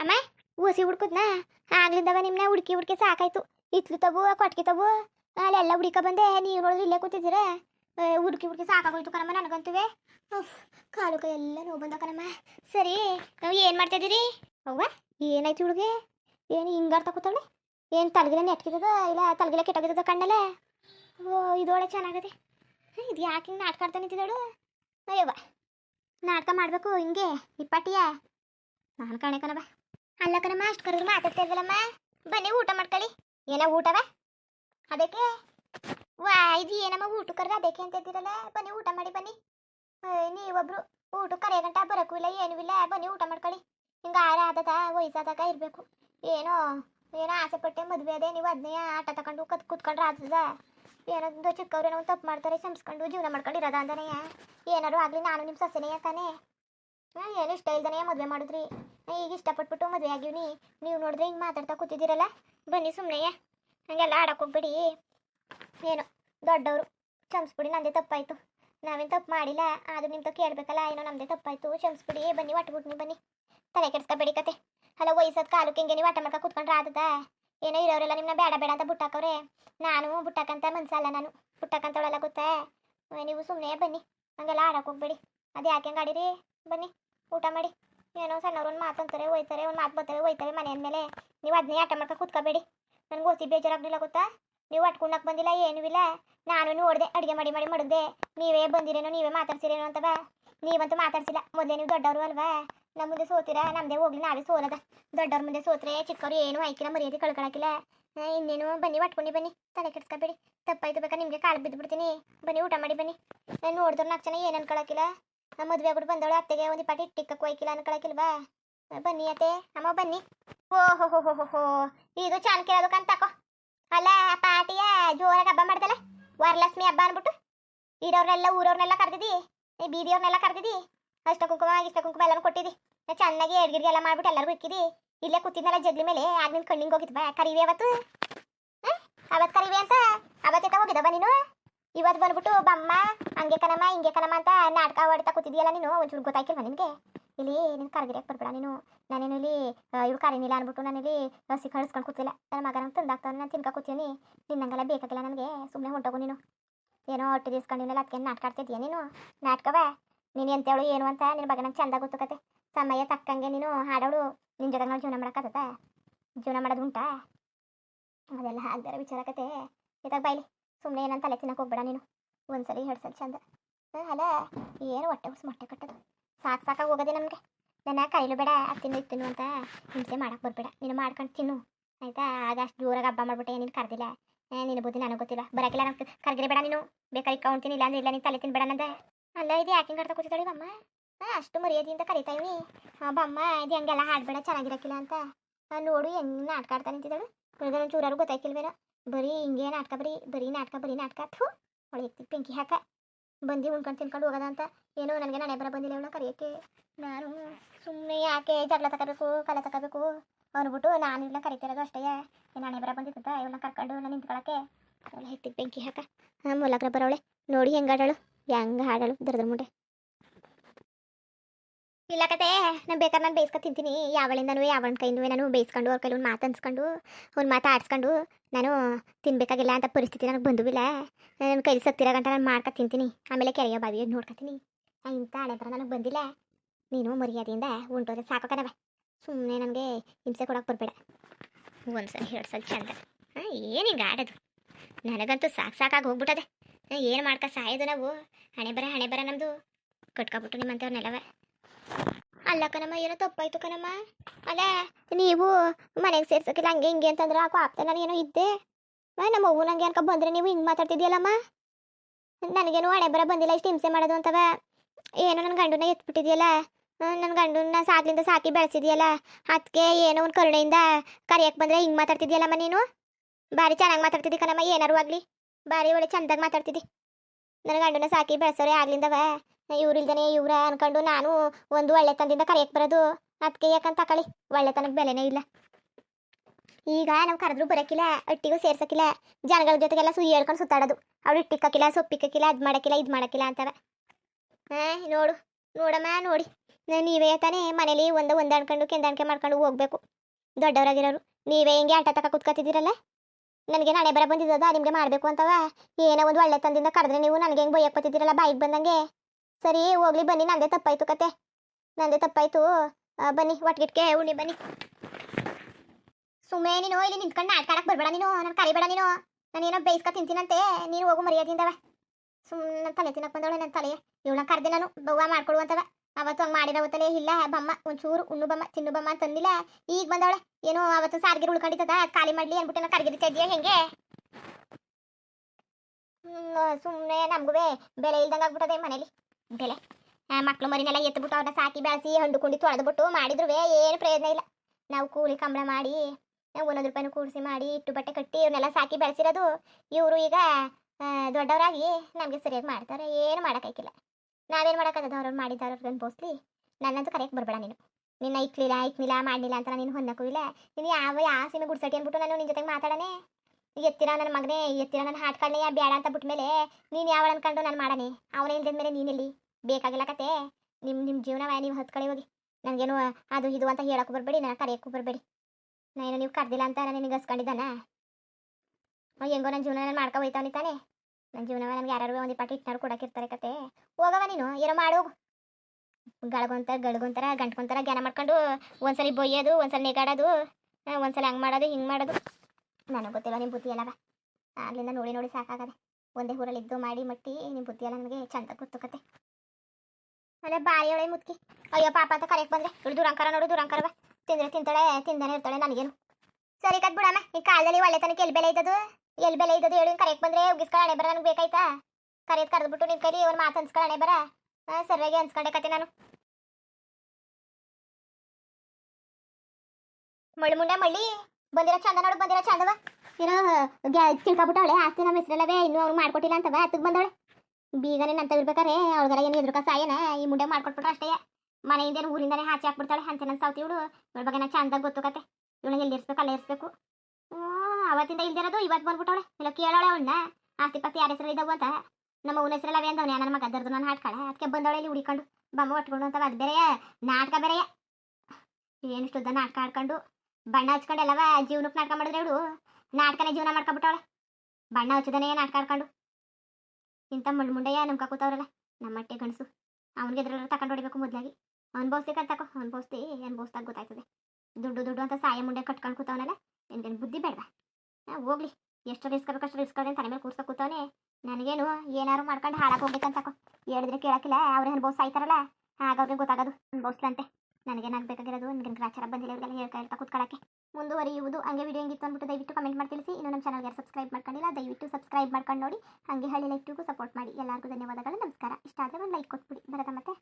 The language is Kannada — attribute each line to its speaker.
Speaker 1: ಅಮ್ಮ ಓಸಿ ಹುಡ್ಕುದ್ನ? ಆಗ್ಲಿಂದವ ನಿಮ್ನ ಹುಡ್ಕಿ ಹುಡ್ಕಿ ಸಾಕಾಯ್ತು. ಇತ್ಲು ತಬು ಕೊಟ್ಕಿ ತಬು ಅಲ್ಲೆಲ್ಲ ಹುಡ್ಕ ಬಂದೆ ನೋಡಿದ್ರೆ ಇಲ್ಲೇ ಕೂತಿದ್ದೀರ? ಹುಡ್ಕಿ ಹುಡುಕಿ ಸಾಕಾಗೋಯ್ತು ಕಣಮ್ಮ ನನಗಂತುವೆ. ಕಾಲು ಕೈ ಎಲ್ಲ ನೋವು ಬಂದ ಕಣಮ್ಮ. ಸರಿ, ನಾವು ಏನು ಮಾಡ್ತಾ ಇದ್ದೀರಿ? ಅವ್ವ, ಏನಾಯ್ತು ಹುಡುಗಿ? ಏನು ಹಿಂಗಾರ್ತ ಕೂತಾಳೆ ಏನು ತಲೆಗಿಲ ನೆಟ್ಕಿದ್ದದ ಇಲ್ಲ ತಲೆಗಿಲ ಕೆಟ್ಟೋಗಿದ್ದದ ಕಣ್ಣಲ್ಲ? ಓ ಇದೊಳೆ ಚೆನ್ನಾಗದೆ. ಇದು ಯಾಕೆ ಹಿಂಗೆ ನಾಟಕ ಆಡ್ತಾ ನಿಂತಿದ್ದಾಳು? ಅಯ್ಯವ್ವ, ನಾಟಕ ಮಾಡಬೇಕು, ಹಿಂಗೆ, ಇಪ್ಪಟ್ಟಿಯ? ನಾನು ಕಾಣೆ ಕಣವ ಅಲ್ಲ ಕಣಮ್ಮ, ಅಷ್ಟು ಕರೆದ್ರು ಮಾತಾಡ್ತಾ ಬನ್ನಿ ಊಟ ಮಾಡ್ಕೊಳ್ಳಿ. ಏನ ಊಟವ? ಅದಕ್ಕೆ? ವಾ, ಇದು ಏನಮ್ಮ ಊಟ ಕರೆದ ಅದಕ್ಕೆ ಅಂತ ಇದ್ದೀರಲ್ಲ? ಬನ್ನಿ ಊಟ ಮಾಡಿ, ಬನ್ನಿ. ನೀವೊಬ್ರು ಊಟ ಕರೆ ಗಂಟ ಬರೋಕ್ಕೂ ಇಲ್ಲ, ಏನೂ ಇಲ್ಲ. ಬನ್ನಿ ಊಟ ಮಾಡ್ಕೊಳ್ಳಿ. ಹಿಂಗೆ ಆರ ಆದದ, ವಯಸ್ಸಾದಾಗ ಇರಬೇಕು. ಏನೋ ಏನೋ ಆಸೆ ಪಟ್ಟೆ ಮದುವೆ ಅದೇ, ನೀವು ಅದನ್ನೇ ಆಟ ತಗೊಂಡು ಕತ್ ಕೂತ್ಕೊಂಡ್ರೆ ಆಗ್ತದ ಏನೋ ಚಿಕ್ಕವ್ರು ಏನೋ ತಪ್ಪು ಮಾಡ್ತಾರೆ ಸಂಸ್ಕೊಂಡು ಜೀವನ ಮಾಡ್ಕೊಂಡು ಇರೋದ ಅಂದನೇ ಏನಾರು ಆಗಲಿ, ನಾನು ನಿಮ್ಮ ಸೊಸೆನೇ ತಾನೇ. ಏನು ಇಷ್ಟ ಇಲ್ದನೇ ಮದುವೆ ಮಾಡಿದ್ರಿ. ಈಗ ಇಷ್ಟಪಟ್ಬಿಟ್ಟು ಮದುವೆ ಆಗಿವ್ನಿ. ನೀವು ನೋಡಿದ್ರೆ ಹಿಂಗೆ ಮಾತಾಡ್ತಾ ಕೂತಿದ್ದೀರಲ್ಲ? ಬನ್ನಿ ಸುಮ್ಮನೆ ಹಂಗೆಲ್ಲ ಆಡಕ್ಕೆ ಹೋಗ್ಬೇಡಿ. ಏನು, ದೊಡ್ಡವರು. ಕ್ಷಮಿಸ್ಬಿಡಿ, ನಂದೇ ತಪ್ಪಾಯ್ತು. ನಾವೇನು ತಪ್ಪು ಮಾಡಿಲ್ಲ. ಆದ್ರೂ ನಿಮ್ದು ಕೇಳಬೇಕಲ್ಲ, ಏನೋ ನಮ್ಮದೇ ತಪ್ಪಾಯ್ತು. ಕ್ಷಮಿಸ್ಬಿಡಿ, ಬನ್ನಿ ಒಟ್ಬಿಟ್ಟು ಬನ್ನಿ. ತಲೆ ಕೆಡಿಸ್ಕೊಬೇಡಿ ಕತೆ. ಅಲ್ಲ ವಯಸ್ಸದ ಕಾಲಕ್ಕೆ ಹಿಂಗೆ ನೀವು ಆಟ ಕೂತ್ಕೊಂಡ್ರೆ ಆದದ? ಏನೋ ಇರೋರೆಲ್ಲ ನಿಮ್ಮನ್ನ ಬೇಡ ಬೇಡ ಅಂತ ಬುಟ್ಟಾಕವ್ರೆ. ನಾನು ಬುಟ್ಟಾಕಂತ ಮನ್ಸಲ್ಲ ನಾನು. ಬುಟ್ಟಾಕಂತವಳೆಲ್ಲ ಗೊತ್ತಾ? ನೀವು ಸುಮ್ಮನೆ ಬನ್ನಿ. ಹಂಗೆಲ್ಲ ಆಡಕ್ಕೆ ಹೋಗ್ಬೇಡಿ. ಅದು ಯಾಕೆ ಹಂಗೆ ಆಡಿರಿ ಬನ್ನಿ, ಊಟ ಮಾಡಿ. ಏನೋ ಸಣ್ಣವ್ರು ಒಂದು ಮಾತು ಅಂತಾರೆ ಹೋಯ್ತಾರೆ ಒಂದು ಮಾತು ಬರ್ತವೆ ಹೋಯ್ತವೆ ಮನೆ ಅಂದಮೇಲೆ ನೀವು ಅದನ್ನೇ ಆಟ ಮಾಡ್ಕೊ ಕೂತ್ಕೋಬೇಡಿ. ನನಗೆ ಓಸಿ ಬೇಜಾರಾಗಲಿಲ್ಲ ಗೊತ್ತಾ? ನೀವು ಅಟ್ಕೊಂಡಕ್ಕೆ ಬಂದಿಲ್ಲ, ಏನೂ ಇಲ್ಲ. ನಾನು ನೋಡಿದೆ ಅಡುಗೆ ಮಾಡಿ ಮಾಡಿ ಮಡಗ್ದೆ. ನೀವೇ ಬಂದಿರೇನೋ, ನೀವೇ ಮಾತಾಡ್ಸಿರೇನೋ ಅಂತವ. ನೀವಂತೂ ಮಾತಾಡ್ಸಿಲ್ಲ. ಮೊದಲೇ ನೀವು ದೊಡ್ಡವರು ಅಲ್ವಾ? ನಮ್ಮ ಮುಂದೆ ಸೋತಿರ? ನಮ್ಮದೇ ಹೋಗ್ಲಿ, ನಾವೇ ಸೋಲದ. ದೊಡ್ಡವ್ರ ಮುಂದೆ ಸೋತ್ರೆ, ಚಿಕ್ಕವ್ರು ಏನು ಆಯ್ಕಿಲ್ಲ, ಮರ್ಯಾದೆ ಕಳ್ಕೊಳಕಿಲ್ಲ ಇನ್ನೇನು, ಬನ್ನಿ ಒಟ್ಕೊಂಡು ಬನ್ನಿ. ತಲೆ ಕೆಡ್ಸ್ಕೊಬೇಡಿ. ತಪ್ಪಾಯ್ತು ಬೇಕಾ? ನಿಮಗೆ ಕಾಲು ಬಿದ್ದು ಬಿಡ್ತೀನಿ ಬನ್ನಿ, ಊಟ ಮಾಡಿ ಬನ್ನಿ. ನಾನು ನೋಡಿದ್ರೆ ನಾಲ್ಕು ಜನ ಏನು ಅನ್ಕೊಳಕಿಲ್ಲ ಮದುವೆ ಆಗ್ಬಿಟ್ಟು ಬಂದವಳೆ, ಅತ್ತೆಗೆ ಒಂದು ಪಾಟಿ ಟಿಕ್ಕಕ್ಕೆ ಹೋಯ್ಕಿಲ್ಲ ಅನ್ಕೊಳಕಿಲ್ವಾ ಬನ್ನಿ ಅತ್ತೆ. ಅಮ್ಮ, ಬನ್ನಿ. ಓ, ಹೋ ಹೋ ಇದು ಚಾನ್ ಕೇಳೋದು ಕಂತಾಕೋ ಅಲ್ಲ ಪಾಟಿಯ ಜೋರಾಗಿ ಹಬ್ಬ ಮಾಡ್ದಲ್ಲ? ವರಲಕ್ಷ್ಮಿ ಹಬ್ಬ ಅನ್ಬಿಟ್ಟು. ಇರೋರ್ನೆಲ್ಲ, ಊರವ್ರನ್ನೆಲ್ಲ ಕರ್ದಿದಿ? ಈ ಬೀದಿಯವ್ರನ್ನೆಲ್ಲ ಕರ್ದಿದಿ? ಅಷ್ಟ ಕುಂಕುಮ, ಇಷ್ಟ ಕುಂಕುಮ ಎಲ್ಲ ಕೊಟ್ಟಿದಿ. ನಾ ಚೆನ್ನಾಗಿ ಎಡ್ಗಿರ್ಗೆ ಎಲ್ಲ ಮಾಡ್ಬಿಟ್ಟು ಎಲ್ಲರಿಗೂ ಇಕ್ಕಿದಿ? ಇಲ್ಲೇ ಕೂತಿದ್ನಲ್ಲ ಜಗ್ಲಿ ಮೇಲೆ, ಆಗ ನಿನ್ ಕಣ್ಣಿಂಗ್ ಹೋಗಿದ್ವಾ? ಕರಿವಿ ಅವತ್ತು ಅವತ್ತು ಅವತ್ ಕರಿವಿ ಅಂತ? ಅವತ್ತಿತ್ತ ಹೋಗಿದ್ದವ ನೀನು? ಇವತ್ತು ಬಂದ್ಬಿಟ್ಟು ಬಮ್ಮ, ಹಂಗೆ ಕನಮ್ಮ ಹಿಂಗೆ ಕನಮ್ಮ ಅಂತ ನಾಟಕ ಹೊಡಿತಾ ಕೂತಿದ್ಯಲ್ಲ ನೀನು? ಒಂಚೂರು ಗೊತ್ತಾಯ್ಕಿಲ್ವ ನಿನಗೆ? ಇಲ್ಲಿ ನೀನು ಕರ್ಗಿರಕ್ಕೆ ಬರ್ಬೇಡ ನೀನು. ನಾನೇನು ಇಲ್ಲಿ ಇವ್ರು ಕರೀನಿಲ್ಲ ಅಂದ್ಬಿಟ್ಟು ನಾನಿಲ್ಲಿ ಹಸಿ ಕಳಿಸ್ಕೊಂಡು ಕೂತಿಲ್ಲ. ನನ್ನ ಮಗನ ತಂದಾಗ್ತಾನೆ ನಾನು ತಿನ್ಕ ಕೂತೀನಿ ನಿನ್ನಂಗೆಲ್ಲ ಬೇಕಾಗಿಲ್ಲ ನನಗೆ. ಸುಮ್ಮನೆ ಹೊಂಟೋಗು ನೀನು. ಏನೋ ಹೊಟ್ಟೆ ದಿಸ್ಕೊಂಡಿನಲ್ಲ ಅದಕ್ಕೆ ನಾಟಕ ಆಡ್ತಿದ್ಯಾ ನೀನು? ನಾಟಕವೇ? ನೀನು ಎಂತೇಳು, ಏನು ಅಂತ ನಿನ್ನ ಬಗ್ಗೆ ನಂಗೆ ಚಂದ ಗೊತ್ತು ಕತೆ ಸಮಯ ತಕ್ಕಂಗೆ ನೀನು ಹಾಡೋಳು. ನಿನ್ನ ಜೊತೆ ನಾವು ಜೀವನ ಮಾಡೋಕ್ಕಾಗತ್ತ ಜೀವನ ಮಾಡೋದು ಉಂಟಾ? ಅದೆಲ್ಲ ಹಾಕ್ದಾರ ವಿಚಾರಕತೆ ಇದಾಗ ಬಾಯ್ಲಿ ಸುಮ್ಮನೆ ಏನಂತ ತಲೆ ತಿನ್ನಕ್ಕೆ ಹೋಗ್ಬೇಡ ನೀನು. ಒಂದ್ಸರಿ ಎರಡು ಸಲ ಚಂದ. ಆ, ಅಲ್ಲ ಏನು ಹೊಟ್ಟೆ ಉಸ್ ಮೊಟ್ಟೆ ಕಟ್ಟದು. ಸಾಕು ಸಾಕಾಗಿ ಹೋಗೋದೆ ನಮಗೆ. ನನ್ನ ಕೈಲು ಬೇಡ ಅದು ತಿನ್ನು ಇದು ತಿನ್ನು ಅಂತ ಹಿಂಸೆ ಮಾಡಕ್ಕೆ ಬರಬೇಡ. ನೀನು ಮಾಡ್ಕೊಂಡು ತಿನ್ನು. ಆಯ್ತಾ? ಆಗ ಅಷ್ಟು ಜೋರಾಗಿ ಹಬ್ಬ ಮಾಡ್ಬಿಟ್ಟೆ ನೀನು ಕರೆದಿಲ್ಲ? ನಿನ್ನ ಬುದ್ಧಿ ನನಗೆ ಗೊತ್ತಿಲ್ಲ. ಬರಕಿಲ್ಲ ನಮ್ಗೆ ಕರ್ಗಿರಿ ಬೇಡ ನೀನು. ಬೇಕಾಗಿ ಕೌಂತೀನಿ ಇಲ್ಲ ಅಂದ್ರೆ ಇಲ್ಲ ನೀನು ತಲೆ ತಿನ್ಬೇಡ ನಂದೆ. ಅಲ್ಲ ಇದು ಯಾಕಿಂಗ್ ಕಡ್ತಾ ಕೂತಿದ್ದಾಳೆ ಬಮ್ಮ? ಹಾಂ ಅಷ್ಟು ಮರ್ಯಾದೆಯಿಂದ ಕರಿತಾ ಇವ್ನಿ. ಹಾಂ ಬಮ್ಮ ಇದು ಹಂಗೆಲ್ಲ ಹಾಡ್ಬೇಡ ಚೆನ್ನಾಗಿರಕ್ಕಿಲ್ಲ ಅಂತ. ನೋಡು ಹೆಂಗೆ ನಾಟಕ ಆಡ್ತಾ ನಿಂತಿದ್ದಾಳು. ಚೂರಾರು ಗೊತ್ತಾಯ್ಕಿಲ್ವೇನೋ. ಬರೀ ಹಿಂಗೆ ನಾಟಕ ಬರೀ ಬರೀ ನಾಟಕ ಬರೀ ನಾಟಕ. ಥೂ, ಅವಳು ಎತ್ತಿ ಬೆಂಕಿ ಹಾಕ. ಬಂದು ಉಣ್ಕೊಂಡು ತಿನ್ಕೊಂಡು ಹೋಗೋದ ಅಂತ. ಏನೋ ನನಗೆ ನಾನೇ ಬರ ಬಂದಿಲ್ಲ ಇವಳು ಕರೆಯೋಕ್ಕೆ. ನಾನು ಸುಮ್ಮನೆ ಯಾಕೆ ಜಗಳ ತಗೋಬೇಕು, ಕಲೆ ತಗೋಬೇಕು? ಅಂದ್ಬಿಟ್ಟು ನಾನು ಇಲ್ಲ ಕರಿತಿರೋದು ಅಷ್ಟೇ. ನಾನೇ ಬರ ಬಂದಿದ್ದ ಇವಳನ್ನ ಕರ್ಕೊಂಡು ನಾನು ನಿಂತ್ಕೊಳಕ್ಕೆ. ಅವಳು ಬೆಂಕಿ ಹಾಕ. ಹಾಂ ಬರೋಳೆ ನೋಡಿ ಹೆಂಗೆ ಆಡಳು. ಹೆಂಗೆ ಹಾಡಳು. ದರ್ದ್ರ ಮುಂಡೆ. ಇಲ್ಲ ಕತೆ. ನಾನು ಬೇಕಾದ್ರೆ ನಾನು ಬೇಯಿಸ್ಕೊ ತಿಂತೀನಿ. ಯಾವಳಿಂದನೂ, ಯಾವನ ಕೈಯಿಂದ ನಾನು ಬೇಯಿಸ್ಕೊಂಡು, ಅವ್ರ ಕೈಲಿ ಒಂದು ಮಾತು ಅನ್ಸ್ಕೊಂಡು ಒಂದು ಮಾತು ಆಡಿಸ್ಕೊಂಡು ನಾನು ತಿನ್ಬೇಕಾಗಿಲ್ಲ ಅಂತ ಪರಿಸ್ಥಿತಿ ನನಗೆ ಬಂದುವಿಲ್ಲ ನನ್ನ ಕೈಲಿ ಸತ್ತಿರೋ ಗಂಟ ನಾನು ಮಾಡ್ಕೊ ತಿಂತೀನಿ. ಆಮೇಲೆ ಕೆರೆಯ ಬಾವಿಯ ನೋಡ್ಕೊತೀನಿ. ಇಂಥ ಹಳೆ ಬರ ನನಗೆ ಬಂದಿಲ್ಲ. ನೀನು ಮರ್ಯಾದೆಯಿಂದ ಉಂಟೋದ್ರೆ ಸಾಕು ಕಣವೆ ಸುಮ್ಮನೆ ನನಗೆ ಹಿಂಸೆ ಕೊಡೋಕೆ ಬರಬೇಡ. ಒಂದು ಸಲ ಎರಡು ಸಲ ಚಂದ ಹಾಂ ಏನು ಹಿಂಗೆ ಆಡೋದು? ನನಗಂತೂ ಸಾಕು ಸಾಕಾಗಿ ಹೋಗ್ಬಿಟ್ಟದೆ. ಏನು ಮಾಡ್ಕೊ ಸಾಯೋದು ನಾವು? ಹಣೆ ಬರ ಹಣೆ ಬರ ನಮ್ಮದು ಕಟ್ಕೊಬಿಟ್ಟು ನಿಮ್ಮಂಥವ್ರನ್ನೆಲ್ಲವ ಅಲ್ಲ ಕಣಮ್ಮ, ಏನೋ ತಪ್ಪಾಯ್ತು ಕಣಮ್ಮ? ಅಲ್ಲ, ನೀವು ಮನೆಗೆ ಸೇರ್ಸೋಕಿಲ್ಲ, ಹಂಗೆ ಹಿಂಗೆ ಅಂತಂದ್ರೆ ಆಕೋ ಆಗ್ತಾ ನಾನು ಏನೋ ಇದ್ದೆ? ನಮ್ಮ ಅವ್ವು ನಂಗೆ ಅನ್ಕೊ ಬಂದ್ರೆ ನೀವು ಹಿಂಗೆ ಮಾತಾಡ್ತಿದ್ಯಲ್ಲಮ್ಮ? ನನಗೇನು ಹಣೆ ಬರ ಬಂದಿಲ್ಲ, ಇಷ್ಟು ಹಿಂಸೆ ಮಾಡೋದು ಅಂತವ. ಏನೋ ನನ್ನ ಗಂಡನ ಎತ್ಬಿಟ್ಟಿದ್ಯಲ್ಲ? ನನ್ನ ಗಂಡನ ಸಾಕ್ಲಿಂದ ಸಾಕಿ ಬೆಳೆಸಿದ್ಯಲ್ಲ? ಅದಕ್ಕೆ ಏನೋ ಒಂದು ಕರುಣೆಯಿಂದ ಕರಿಯಕ್ಕೆ ಬಂದ್ರೆ ಹಿಂಗೆ ಮಾತಾಡ್ತಿದ್ಯಲ್ಲಮ್ಮ ನೀನು? ಭಾರಿ ಚೆನ್ನಾಗಿ ಮಾತಾಡ್ತಿದ್ದಿ ಕಣಮ್ಮ, ಏನಾರು ಆಗಲಿ. ಭಾರಿ ಒಳ್ಳೆ ಚಂದಾಗಿ ಮಾತಾಡ್ತಿದ್ದಿ. ನನ್ನ ಗಂಡನ ಸಾಕಿ ಬೆಳೆಸೋರೆ ಆಗ್ಲಿಂದವ. ಇವ್ರಿಲ್ದೇನೆ ಇವ್ರ ಅನ್ಕೊಂಡು ನಾನು ಒಂದು ಒಳ್ಳೆತನದಿಂದ ಕರೆಯಕ್ ಬರೋದು. ಅದಕ್ಕೆ ಯಾಕಂತ ತಕೊಳ್ಳಿ ಒಳ್ಳೆತನಕ್ಕೆ ಬೆಲೆನೇ ಇಲ್ಲ. ಈಗ ನಾವು ಕರೆದ್ರು ಬರಕಿಲ್ಲ, ಅಟ್ಟಿಗೂ ಸೇರ್ಸಕ್ಕಿಲ್ಲ ಜನಗಳ ಜೊತೆಗೆಲ್ಲ ಸುಯಿ ಹೇಳ್ಕೊಂಡು ಸುತ್ತಾಡೋದು. ಅವ್ರು ಇಟ್ಟಿಕ್ಕಿಲ್ಲ ಸೊಪ್ಪಿಕ್ಕಿಲ್ಲ ಅದು ಮಾಡಕ್ಕಿಲ್ಲ ಇದು ಮಾಡಕ್ಕಿಲ್ಲ ಅಂತಾರೆ ಹಾಂ, ನೋಡು, ನೋಡಮ್ಮ, ನೋಡಿ. ನೀವೇ ತಾನೇ ಮನೇಲಿ ಒಂದ ಅನ್ಕೊಂಡು ಕೆಂದಾಣಿಕೆ ಮಾಡ್ಕೊಂಡು ಹೋಗ್ಬೇಕು. ದೊಡ್ಡವರಾಗಿರೋರು, ನೀವೇ ಹಿಂಗೆ ಆಟ ತಕ ಕುತ್ಕೊತಿದ್ದೀರಲ್ಲ ನನಗೆ ನಾಳೆ ಬರ ಬಂದಿದ್ದದ, ನಿಮಗೆ ಮಾಡಬೇಕು ಅಂತವ? ಏನೋ ಒಂದು ಒಳ್ಳೆ ತಂದಿಂದ ಕರೆದ್ರೆ ನೀವು ನನಗೆ ಹೆಂಗೆ ಬೈಯಕ್ಕೆ ಬತ್ತಿದ್ದೀರಲ್ಲ, ಬಾಯಿಗೆ ಬಂದಂಗೆ? ಸರಿ, ಹೋಗ್ಲಿ ಬನ್ನಿ, ನಂದೇ ತಪ್ಪಾಯ್ತು ಕತೆ. ನಂದೇ ತಪ್ಪಾಯ್ತು. ಬನ್ನಿ ಒಟ್ಟಿಗೆ ಉಣ್ಣಿ ಬನ್ನಿ. ಸುಮ್ಮನೆ ನೀನು ಇಲ್ಲಿ ನಿಂತ್ಕೊಂಡು ನಾಟ್ಕಾಡಕ್ಕೆ ಬರಬೇಡ ನೀನು, ನಾನು ಕರಿಬೇಡ ನೀನು. ನಾನೇನೋ ಬೇಯಿಸ್ಕ ತಿಂತೀನಂತೆ, ನೀನು ಹೋಗು ಮರ್ಯಾದಿಂದವ ಸುಮ್ಮನೆ ತಲೆ ತಿನ್ನಕ್ಕೆ ಬಂದವಳೆ ನನ್ನ ತಲೆ ಇವಳನ್ನ ಕರೆದೆ ನಾನು ಬವ್ವ ಮಾಡ್ಕೊಡುವಂತವ. ಅವತ್ತು ಹಂಗೆ ಮಾಡಿರೋ ಅವತ್ತಲೇ ಇಲ್ಲ, ಬಮ್ಮ, ಒಂಚೂರು ಉಣ್ಣು ಬಮ್ಮ, ತಿನ್ನು ಬಮ್ಮ ತಂದಿಲ್ಲ ಈಗ ಬಂದವಳೆ. ಏನೋ ಅವತ್ತು ಸಾರಿಗೆ ಉಳ್ಕೊಂಡಿತ್ತದ ಖಾಲಿ ಮಾಡ್ಲಿ ಅನ್ಬಿಟ್ಟು ನಾನು ಕರ್ಗಿರ್ತಾ ಇದೆಯಾ ಹೆಂಗೆ? ಸುಮ್ಮನೆ ನಮಗೂ ಬೆಲೆ ಇಲ್ದಂಗೆ ಆಗ್ಬಿಟ್ಟದೆ ಮನೇಲಿ. ಬೆಲೆ ಆ, ಮಕ್ಳು ಮರಿನೆಲ್ಲ ಎತ್ಬಿಟ್ಟು ಅವ್ರನ್ನ ಸಾಕಿ ಬೆಳೆಸಿ ಹಂಡುಕೊಂಡು ತೊಳೆದ್ಬಿಟ್ಟು ಮಾಡಿದ್ರು ಏನು ಪ್ರಯೋಜನ ಇಲ್ಲ. ನಾವು ಕೂಲಿ ಕಂಬಳ ಮಾಡಿ ನಾವು ಒಂದೊಂದು ರೂಪಾಯಿನೂ ಕೂಡಿಸಿ ಮಾಡಿ ಇಟ್ಟು ಬಟ್ಟೆ ಕಟ್ಟಿ ಇವನ್ನೆಲ್ಲ ಸಾಕಿ ಬೆಳೆಸಿರೋದು ಇವರು ಈಗ ದೊಡ್ಡವರಾಗಿ ನಮಗೆ ಸರಿಯಾಗಿ ಮಾಡ್ತಾರೆ. ಏನು ಮಾಡೋಕ್ಕಾಗಿಲ್ಲ ನಾವೇನು ಮಾಡೋಕ್ಕಾಗದ ಅವ್ರವ್ರು ಮಾಡಿದ್ದಾರೆ ಅವ್ರಿಗೆ ಬೋಸ್ಲಿ ನನ್ನಂತೂ ಕರೆಯಕ್ಕೆ ಬರಬೇಡ ನೀನು. ನಿನ್ನ ಇಕ್ಲಿಲ್ಲ ಇಕ್ಲಿಲ್ಲ ಮಾಡಲಿಲ್ಲ ಅಂತ ನೀನು ಹೊನ್ನಕ್ಕೂ ಇಲ್ಲ ನೀನು ಯಾವ ಯಾವ ಸಿಮೆ ಗುಡ್ಸಟಿ ಅಂದ್ಬಿಟ್ಟು ನಾನು ನಿನ್ನ ಜೊತೆಗೆ ಮಾತಾಡನೆ? ಎತ್ತಿರ ನನ್ನ ಮಗನೇ, ಎತ್ತಿರ ನನ್ನ ಹಾಟ್ ಕಾಳನೆ ಬೇಡ ಅಂತ ಬಿಟ್ಮೇಲೆ ನೀನು ಯಾವ ಅನ್ಕೊಂಡು ನಾನು ಮಾಡನೆ? ಅವನೇ ಇಲ್ದಿದ ಮೇಲೆ ನೀನೆಲ್ಲಿ ಬೇಕಾಗಿಲ್ಲ ಕತೆ. ನಿಮ್ಮ ನಿಮ್ಮ ಜೀವನ ನೀವು ಹತ್ಕೊಳ್ಳಿ ಹೋಗಿ. ನನಗೇನು ಅದು ಇದು ಅಂತ ಹೇಳಕ್ಕೂ ಬರಬೇಡಿ, ನಾನು ಕರೆಯೋಕ್ಕೂ ಬರಬೇಡಿ. ನಾನೇನು ನೀವು ಕರ್ದಿಲ್ಲ ಅಂತ ನಾನು ನಿನಗೆ ಹಸ್ಕೊಂಡಿದ್ದಾನ? ಹೆಂಗೋ ನನ್ನ ಜೀವನ ನಾನು ಮಾಡ್ಕೊ ಹೋಯ್ತಾವನಿ ತಾನೆ. ನನ್ನ ಜೀವನವ ನನಗೆ ಯಾರು ಒಂದು ಪಾಟಿ ಇಟ್ನಾರು ಕೊಡಕ್ಕಿರ್ತಾರೆ ಕತೆ. ಹೋಗವ ನೀನು, ಏನೋ ಮಾಡು. ಗಳಗೊಂತಾರ ಗಳಗೊಂತಾರ, ಗಂಟ್ಕೊಂತಾರ ಜ್ಞಾನ ಮಾಡ್ಕೊಂಡು ಒಂದ್ಸಲಿ ಬೊಯ್ಯೋದು, ಒಂದ್ಸಲಿ ನೆಗಾಡೋದು ಒಂದ್ಸಲಿ ಹಂಗೆ ಮಾಡೋದು, ಹಿಂಗೆ ಮಾಡೋದು. ನನಗೆ ಗೊತ್ತಿಲ್ಲ ನಿಮ್ಮ ಬುದ್ಧಿ ಎಲ್ಲವ? ಅಲ್ಲಿಂದ ನೋಡಿ ನೋಡಿ ಸಾಕಾಗದೆ. ಒಂದೇ ಊರಲ್ಲಿ ಇದ್ದು ಮಾಡಿ ಮಟ್ಟಿ ನಿಮ್ಮ ಬುದ್ಧಿ ಎಲ್ಲ ನನಗೆ ಚಂದ ಗೊತ್ತು ಅಲ್ಲ ಒಳ್ಳೆ ಮುತ್ಕಿ. ಅಯ್ಯೋ, ಪಾಪ ಅಂತ ಕರೆಯಕ್ಕೆ ಬಂದ್ರೆ ಇವಳು ದುರಂಕಾರ ನೋಡು, ದುರಂಕಾರವ. ತಿಂದ್ರೆ ತಿಂತಾಳೆ, ತಿಂದಾನೆ ಇರ್ತಾಳೆ ನನಗೇನು. ಸರಿ ಕತ್ ಬಿಡಮ್ಮ. ಈ ಕಾಲದಲ್ಲಿ ಒಳ್ಳೆ ತನಕ ಎಲ್ಲಿ ಬೆಲೆ ಇದ್ದದು ಎಲ್ಲಿ ಬೆಲೆ ಇದ್ದದು ಹೇಳಿ ಕರೆಯಕ್ಕೆ ಬಂದ್ರೆ ಉಗಿಸ್ಕೊಳ್ಳೆ ಬರ ನನಗೆ ಬೇಕಾಯ್ತಾ? ಕರೆಯೋದು ಕರೆದ್ಬಿಟ್ಟು ನಿನ್ ಕರಿ ಒಂದು ಮಾತು ಅನ್ಸ್ಕೊಳ್ಳೆ ಬರ? ಸರಿಯಾಗಿ ಅನ್ಸ್ಕೊಂಡೆ ಕತೆ ನಾನು. ಮಳ್ಳಿ ಮುಂಡೆ ಮಳ್ಳಿ. ಬಂದಿರೋ ಚಂದ ನೋಡು, ಬಂದಿರೋ ಚಂದವ ಏನೋ ತಿಳ್ಕೊಬಿಟ್ಟವಳೆ. ಆಸ್ತಿ ನಮ್ಮ ಹೆಸರಲ್ಲವೇ ಇನ್ನೂ ಅವ್ನು ಮಾಡ್ಕೊಟ್ಟಿಲ್ಲ ಅಂತವ ಹತ್ತಿಗೆ ಬಂದವಳೆ. ಬೀಗನೇ ನಂತ ಇರ್ಬೇಕಾರೆ, ಅವಳಿಗೆಲ್ಲ ಏನು ಎದುರುಕ ಸಾಯನ? ಈ ಮುಂಡೆ ಮಾಡ್ಕೊಟ್ಬಿಟ್ರು ಅಷ್ಟೇ. ಮನೆಯಿಂದ ಏನು ಊರಿಂದಾನೆ ಹಾಚಿ ಹಾಕ್ಬಿಡ್ತಾಳೆ. ಅಂತ ನನ್ನ ಸಾವ್ತಿ ಇವಳು. ಇವಳ ಬಗ್ಗೆ ನಾ ಚಂದ ಗೊತ್ತು ಕತೆ ಇವಳು ಎಲ್ಲಿರ್ಸ್ಬೇಕು ಅಲ್ಲೇ ಇರ್ಸ್ಬೇಕು. ಅವತ್ತಿಂದ ಇಲ್ದಿರೋದು ಇವತ್ತು ಬಂದ್ಬಿಟ್ಟವಳೆ. ಇಲ್ಲ ಕೇಳೋಳೆ ಅವಳನ್ನ. ಆಸ್ತಿ ಪಾಸ್ತಿ ಯಾರ ಹೆಸರು ಇದ್ದಾವು ಅಂತ. ನಮ್ಮ ಅವನ ಹೆಸರಲ್ಲವೇ ಅಂದವನೇ, ನನ್ನ ಮಗ ಅದರದು ನಾನು ಹಾಡ್ಕಳೆ ಅದಕ್ಕೆ ಬಂದವಳೆ ಇಲ್ಲಿ ಹುಡಿಕೊಂಡು. ಬಮ್ಮ ಒಟ್ಕೊಂಡು ಅಂತ ಅದು ಬೇರೆ ನಾಟಕ ಬೇರೆಯ. ಏನು ಶುದ್ಧ ನಾಟಕ ಆಡ್ಕೊಂಡು. ಬಣ್ಣ ಹಚ್ಕೊಂಡೆಲ್ಲವ ಜೀವನಕ್ಕೆ ನಾಟಕ ಮಾಡಿದ್ರೆ ಇವಳು? ನಾಟಕನೇ ಜೀವನ ಮಾಡ್ಕೊಬಿಟ್ಟವಳೆ. ಬಣ್ಣ ಹಚ್ಚದನೇ ನಾಟಕ ಆಡ್ಕೊಂಡು. ಇಂಥ ಮುಳ್ಳು ಮುಂಡೆಯ ನಮ್ಕ ಕೂತವ್ರಲ್ಲ ನಮ್ಮ ಅಟ್ಟೆ ಗಣಸು ಅವ್ನಿಗೆ ಎದ್ರಲ್ಲಿ ತಕೊಂಡು ಹೊಡಿಬೇಕು ಮೊದಲಾಗಿ. ಅನ್ಭವಿಸ್ಲಿಕ್ಕೆ ತಕೋ. ಅನ್ಭವಿಸ್ತಿ ಅನ್ಭವಿಸ್ದಾಗ ಗೊತ್ತಾಯ್ತದೆ. ದುಡ್ಡು ದುಡ್ಡು ಅಂತ ಸಾಯ ಮುಂಡೆ ಕಟ್ಕೊಂಡು ಕೂತವನಲ್ಲ ನಿನ್ಗೇನು ಬುದ್ಧಿ ಬೇಡವಾ? ಹೋಗ್ಲಿ. ಎಷ್ಟು ರಿಸ್ಕ್ ಬೇಕು ಅಷ್ಟು ರಿಸ್ಕ್ ತಲೆ ಮೇಲೆ ಕೂರ್ಸ ಕೂತವನೆ. ನನಗೇನು ಏನಾರು ಮಾಡ್ಕೊಂಡು ಹಾಳಾಗಿ ಹೋಗ್ಬೇಕಂತ ಹೇಳಿದ್ರೆ ಕೇಳಕ್ಕಿಲ್ಲ ಅವ್ರೆ ಅನ್ಭವಿಸ್ ಆಯ್ತಾರಲ್ಲ ಆಗ ಅವ್ರಿಗೆ ಗೊತ್ತಾಗೋದು ಅನ್ಭವಿಸ್ಲಂತೆ ನನಗೇನಾಗಬೇಕಾಗಿರೋದು? ನನಗೆ ಗ್ರಾಚಾರ ಬಂದಿಲ್ಲ ಇವರಿಗೆಲ್ಲ ಹೇಳ್ತಾ ಹೇಳ್ತಾ ಕೂತ್ಕೊಳ್ಳೋಕ್ಕೆ ಮುಂದುವರಿಯುವುದು ಹಂಗೆ ವಿಡಿಯೋ ಹೆಂಗಿತ್ತು ಅಂದ್ಬಿಟ್ಟು ದಯವಿಟ್ಟು ಕಮೆಂಟ್ ಮಾಡಿ ತಿಳಿಸಿ. ಇನ್ನು ನಮ್ಮ ಚಾನಲ್ಗೆ ಸಬ್ಸ್ಕ್ರೈಬ್ ಮಾಡ್ಕೊಂಡಿಲ್ಲ, ದಯವಿಟ್ಟು ಸಬ್ಸ್ಕ್ರೈಬ್ ಮಾಡ್ಕೊಂಡು ನೋಡಿ. ಹಾಗೆ ಹಳ್ಳಿ ಲೈಫ್ಗೂ ಸಪೋರ್ಟ್ ಮಾಡಿ. ಎಲ್ಲರಿಗೂ ಧನ್ಯವಾದಗಳು. ನಮಸ್ಕಾರ. ಇಷ್ಟ ಆದರೆ ಒಂದು ಲೈಕ್ ಕೊಟ್ಬಿಡಿ. ಬರೋದ ಮತ್ತೆ.